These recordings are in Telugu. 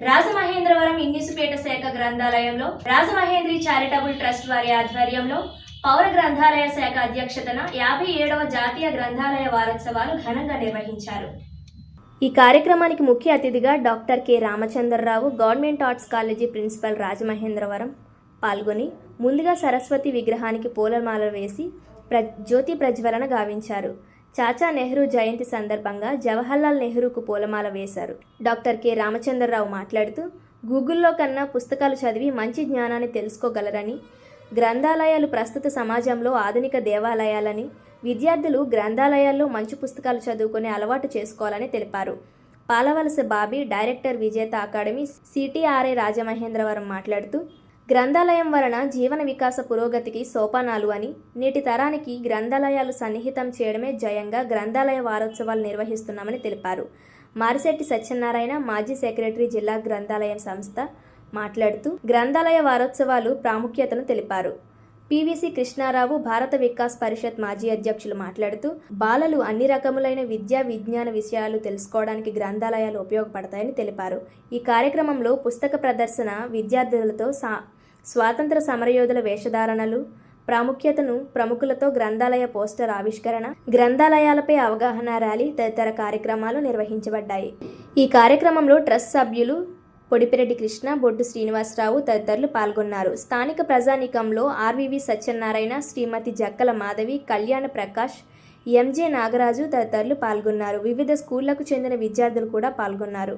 రాజమహేంద్రవరం ఇన్నిసుపేట శాఖ గ్రంథాలయంలో రాజమహేంద్రి చారిటబుల్ ట్రస్ట్ వారి ఆధ్వర్యంలో పౌర గ్రంథాలయ శాఖ అధ్యక్షతన యాభై ఏడవ జాతీయ గ్రంథాలయ వారోత్సవాలు ఘనంగా నిర్వహించారు. ఈ కార్యక్రమానికి ముఖ్య అతిథిగా doctor K. Ramachandrarao government arts college principal Rajamahendravaram పాల్గొని ముందుగా సరస్వతి విగ్రహానికి పూలమాలలు వేసి ప్ర జ్యోతి ప్రజ్వలన గావించారు. చాచా నెహ్రూ జయంతి సందర్భంగా జవహర్లాల్ నెహ్రూకు పూలమాల వేశారు. Doctor K. రామచంద్రరావు మాట్లాడుతూ గూగుల్లో కన్నా పుస్తకాలు చదివి మంచి జ్ఞానాన్ని తెలుసుకోగలరని గ్రంథాలయాలు ప్రస్తుత సమాజంలో ఆధునిక దేవాలయాలని విద్యార్థులు గ్రంథాలయాల్లో మంచి పుస్తకాలు చదువుకునే అలవాటు చేసుకోవాలని తెలిపారు. Palavalasa Bobby director Vijetha academy CTRI Rajamahendravaram మాట్లాడుతూ గ్రంథాలయం వలన జీవన వికాస పురోగతికి సోపానాలు అని నేటి తరానికి గ్రంథాలయాలు సన్నిహితం చేయడమే జయంగా గ్రంథాలయ వారోత్సవాలు నిర్వహిస్తున్నామని తెలిపారు. మారిశెట్టి సత్యనారాయణ మాజీ సెక్రటరీ జిల్లా గ్రంథాలయం సంస్థ మాట్లాడుతూ గ్రంథాలయ వారోత్సవాలు ప్రాముఖ్యతను తెలిపారు. పివిసి కృష్ణారావు భారత వికాస్ పరిషత్ మాజీ అధ్యక్షులు మాట్లాడుతూ బాలలు అన్ని రకములైన విద్యా విజ్ఞాన విషయాలు తెలుసుకోవడానికి గ్రంథాలయాలు ఉపయోగపడతాయని తెలిపారు. ఈ కార్యక్రమంలో పుస్తక ప్రదర్శన విద్యార్థులతో సా స్వాతంత్ర సమరయోధుల వేషధారణలు ప్రాముఖ్యతను ప్రముఖులతో గ్రంథాలయ పోస్టర్ ఆవిష్కరణ గ్రంథాలయాలపై అవగాహన ర్యాలీ తదితర కార్యక్రమాలు నిర్వహించబడ్డాయి. ఈ కార్యక్రమంలో ట్రస్ట్ సభ్యులు పొడిపిరెడ్డి కృష్ణ బొడ్డు శ్రీనివాసరావు తదితరులు పాల్గొన్నారు. స్థానిక ప్రజానీకంలో ఆర్వివి సత్యనారాయణ శ్రీమతి జక్కల మాధవి కళ్యాణ ప్రకాష్ ఎంజే నాగరాజు తదితరులు పాల్గొన్నారు. వివిధ స్కూళ్ళకు చెందిన విద్యార్థులు కూడా పాల్గొన్నారు.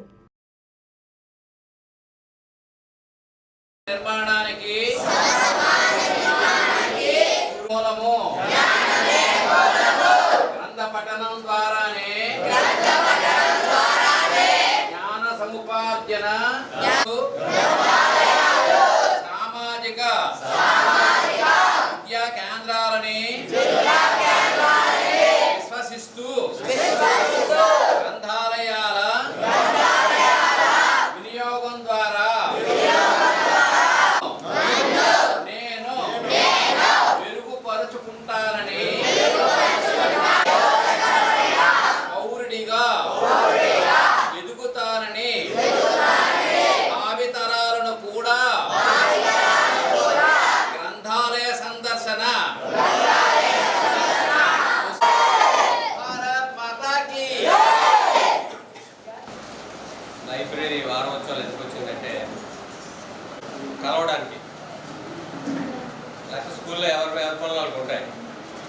లేకపోతే స్కూల్లో ఎవరి ఎవరి వాళ్ళకు ఉంటాయి.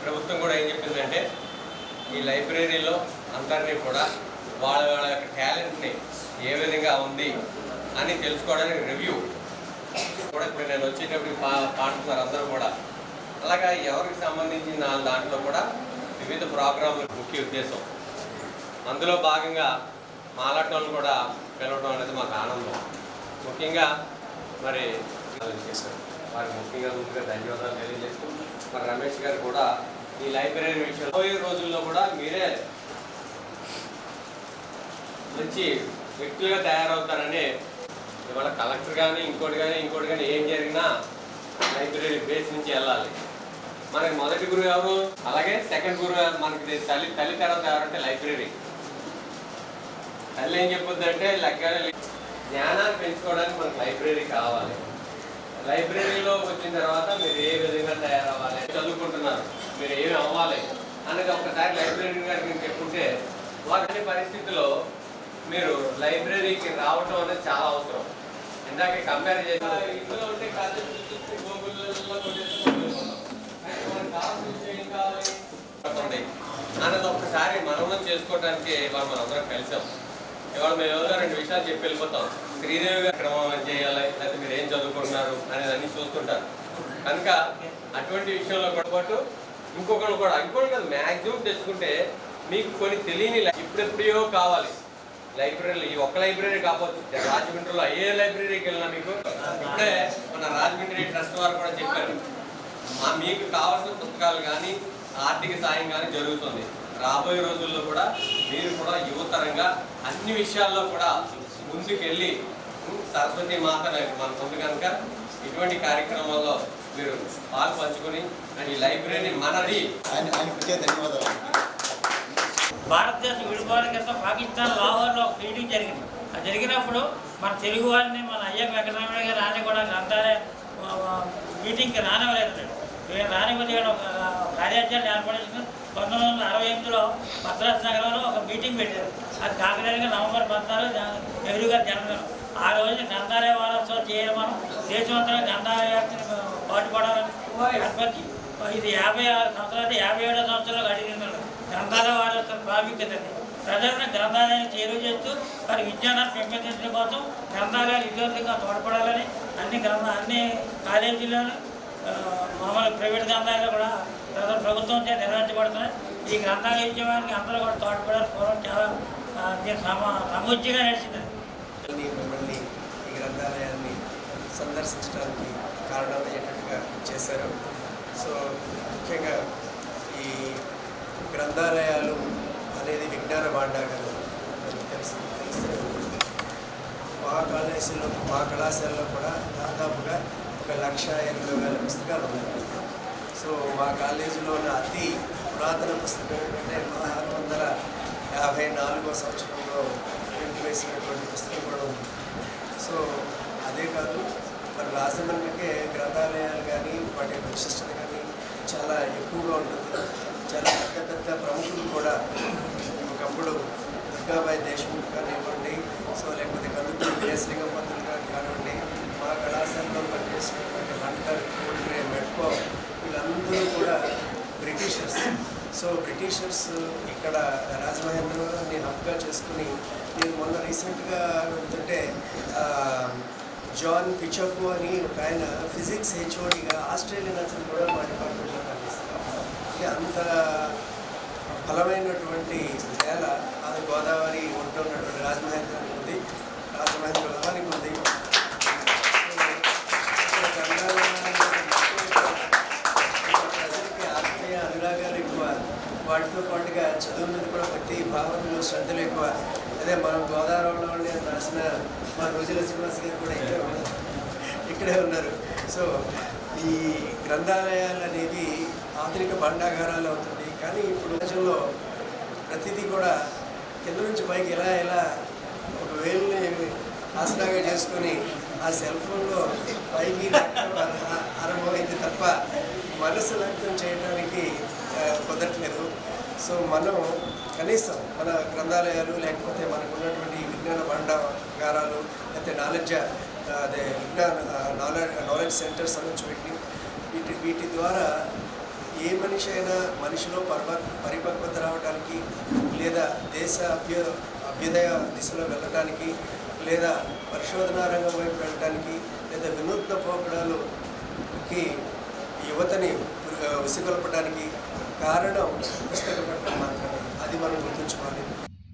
ప్రభుత్వం కూడా ఏం చెప్పిందంటే ఈ లైబ్రరీలో అందరినీ కూడా వాళ్ళ వాళ్ళ యొక్క టాలెంట్ని ఏ విధంగా ఉంది అని తెలుసుకోవడానికి రివ్యూ కూడా ఇప్పుడు నేను వచ్చేటప్పుడు పా పాడుతున్నారు అందరూ కూడా. అలాగా ఎవరికి సంబంధించిన దాంట్లో కూడా వివిధ ప్రోగ్రాంలు ముఖ్య ఉద్దేశం. అందులో భాగంగా మాలాటోళ్ళు వాళ్ళు కూడా పిలవడం అనేది మాకు ఆనందం. ముఖ్యంగా మరి చేశారు వారికి ముఖ్యంగా ముందుగా ధన్యవాదాలు తెలియజేస్తూ మరి రమేష్ గారు కూడా ఈ లైబ్రరీ విషయం పోయే రోజుల్లో కూడా మీరే మంచి వ్యక్తులుగా తయారవుతారని ఇవాళ కలెక్టర్ కానీ ఇంకోటి కానీ ఇంకోటి కానీ ఏం జరిగినా లైబ్రరీ బేస్ నుంచి వెళ్ళాలి. మనకి మొదటి గురువు ఎవరు? అలాగే సెకండ్ గురువు మనకి తల్లి తల్లి తర్వాత ఎవరంటే లైబ్రరీ. తల్లి ఏం చెప్పుద్ది అంటే లెక్కలు జ్ఞానాన్ని పెంచుకోవడానికి మనకు లైబ్రరీ కావాలి. లైబ్రరీలో వచ్చిన తర్వాత మీరు ఏ విధంగా తయారవ్వాలి చదువుకుంటున్నారు మీరు ఏమి అవ్వాలి అనేది ఒకసారి లైబ్రరీ గారికి చెప్పుంటే వారి అన్ని పరిస్థితుల్లో మీరు లైబ్రరీకి రావటం అనేది చాలా అవసరం. ఇందాక కంపేర్ చేసి ఇందులో ఉంటే కాలేజ్ గూగుల్లో అన్నది ఒక్కసారి మననం చేసుకోవడానికి ఇవాళ మనం అందరం కలిసాం. ఇవాళ మేము ఏదో రెండు విషయాలు చెప్పి వెళ్ళిపోతాం. శ్రీదేవి గారి క్రమం చేయాలి లేకపోతే మీరు ఏం చదువుకుంటున్నారు అనేది అన్ని చూస్తుంటారు. కనుక అటువంటి విషయంలో కూడా పాటు ఇంకొకరు కూడా ఇంకోటి కదా మ్యాక్సిమం తెచ్చుకుంటే మీకు కొన్ని తెలియని ఇప్పుడెప్పుడో కావాలి. లైబ్రరీలు ఈ ఒక్క లైబ్రరీ కాకపోతే రాజమండ్రిలో ఏ లైబ్రరీకి వెళ్ళినా మీకు ఇప్పుడే మన రాజమండ్రి ట్రస్ట్ వారు కూడా చెప్పారు. మా మీకు కావాల్సిన పుస్తకాలు కానీ ఆర్థిక సాయం కానీ జరుగుతుంది. రాబోయే రోజుల్లో కూడా మీరు కూడా యువతరంగా అన్ని విషయాల్లో కూడా ముందుకెళ్ళి సరస్వతి మాత మనకు ఉంది కనుక ఇటువంటి కార్యక్రమాల్లో మీరు పాలు పంచుకొని అండ్ ఈ లైబ్రరీ మనది. ధన్యవాదాలు. భారతదేశం విడిపోవడం క్రితం పాకిస్తాన్ లాహోర్లో ఒక మీటింగ్ జరిగింది. అది జరిగినప్పుడు మన తెలుగు వారిని మన అయ్య వెంకటరమణ గారు రాని కూడా ఆ, మీటింగ్కి రానివ్వలేదు. ఒక కార్యాచరణ ఏర్పాటు పంతొమ్మిది వందల అరవై ఎనిమిదిలో మద్రాసు నగరంలో ఒక మీటింగ్ పెట్టారు. అది కాకినాడగా నవంబర్ పద్నాలుగు నెహ్రూ గారి జన్మదినం. ఆ రోజు గ్రంథాలయ వారోత్సవం చేయాలి మనం. దేశమంతటా గ్రంథాలయ పాటుపడాలని ఏర్పరిచి ఇది యాభై ఆరు సంవత్సరాలు యాభై ఏడో సంవత్సరాలు అడిగినారు గ్రంథాలయ వారోత్సవం ప్రాముఖ్యత ప్రజలను గ్రంథాలయాన్ని చేరువ చేస్తూ వారి విజ్ఞానాన్ని పెంపొందించడం కోసం గ్రంథాలయాలు విద్యార్థులుగా తోడ్పడాలని అన్ని గ్రంథ అన్ని కాలేజీల్లోనూ మామూలు ప్రైవేట్ గ్రంథాలయాలు కూడా ప్రజల ప్రభుత్వం నిర్వహించబడుతున్నాయి. ఈ గ్రంథాలు ఇచ్చేవారికి అందరూ కూడా తోడ్పడారు పూర్వం చాలా ఆ, సమ సముచితంగా నడిచింది. మిమ్మల్ని ఈ గ్రంథాలయాన్ని సందర్శించడానికి కారణమయ్యేటట్టుగా చేశారు. సో ముఖ్యంగా ఈ గ్రంథాలయాలు అనేది విజ్ఞాన భాండాగారం మనకు తెలుసు మా కాలేజీలో మా కళాశాలలో కూడా దాదాపుగా ఒక లక్ష ఎనభై వేల పుస్తకాలు ఉన్నాయి. సో మా కాలేజీలో ఉన్న అతి పురాతన పుస్తకం ఏంటంటే పదహారు వందల యాభై నాలుగో సంవత్సరంలో ప్రింట్ వేసినటువంటి పుస్తకం కూడా ఉంది. సో అదే కాదు మరి రాజమండ్రికే గ్రంథాలయాలు కానీ వాటి యొక్క విశిష్టత కానీ చాలా ఎక్కువగా ఉంటుంది. చాలా పెద్ద పెద్ద బ్రిటిషర్స్ ఇక్కడ రాజమహేంద్రవరం హబ్గా చేసుకుని నేను మొన్న రీసెంట్గా వెళ్తుంటే జాన్ పిచకు అని ఒక ఆయన ఫిజిక్స్ హెచ్ఓడిగా ఆస్ట్రేలియన్ అతను కూడా మా డిపార్ట్మెంట్లో పనిచేస్తారు. అంత బలమైనటువంటి నేల అది గోదావరి ఒడ్డు ఉన్నటువంటి రాజమహేంద్రానికి ఉంది రాజమహేంద్రవరానికి ఉంది వాటితో పాటుగా చదువు మీద కూడా భక్తి భావనలు శ్రద్ధలు ఎక్కువ. అదే మనం గోదావరిలో రాసిన మా రోజుల శ్రీనివాస్ గారు కూడా ఇక్కడే ఉన్నారు. ఇక్కడే ఉన్నారు. సో ఈ గ్రంథాలయాలు అనేవి ఆధునిక భండాగారాలు అవుతుంది కానీ ఇప్పుడు రోజుల్లో ప్రతిదీ కూడా కింద నుంచి పైకి ఎలా ఎలా ఒక వేలుని ఆసరాగా చేసుకొని ఆ సెల్ ఫోన్లో పైకి లాక్కడం ఆరంభమైంది తప్ప మనసు లగ్నం చేయడానికి కుదరట్లేదు. సో మనం కనీసం మన గ్రంథాలయాలు లేకపోతే మనకు ఉన్నటువంటి విజ్ఞాన భండాగారాలు లేకపోతే నాలెడ్జ్ అదే విజ్ఞాన నాలెడ్జ్ నాలెడ్జ్ సెంటర్స్ అనొచ్చు వీటిని వీటి వీటి ద్వారా ఏ మనిషి అయినా మనిషిలో పర్వ పరిపక్వత రావడానికి లేదా దేశ అభ్యు అభ్యుదయ దిశలో వెళ్ళడానికి లేదా పరిశోధనా రంగం వైపు వెళ్ళడానికి లేదా వినూత్న పోకడాలుకి యువతని ఉసిగొలపడానికి కారణం పుస్తక పట్టణం మాత్రమే. అది మనం గుర్తుంచుకోవాలి.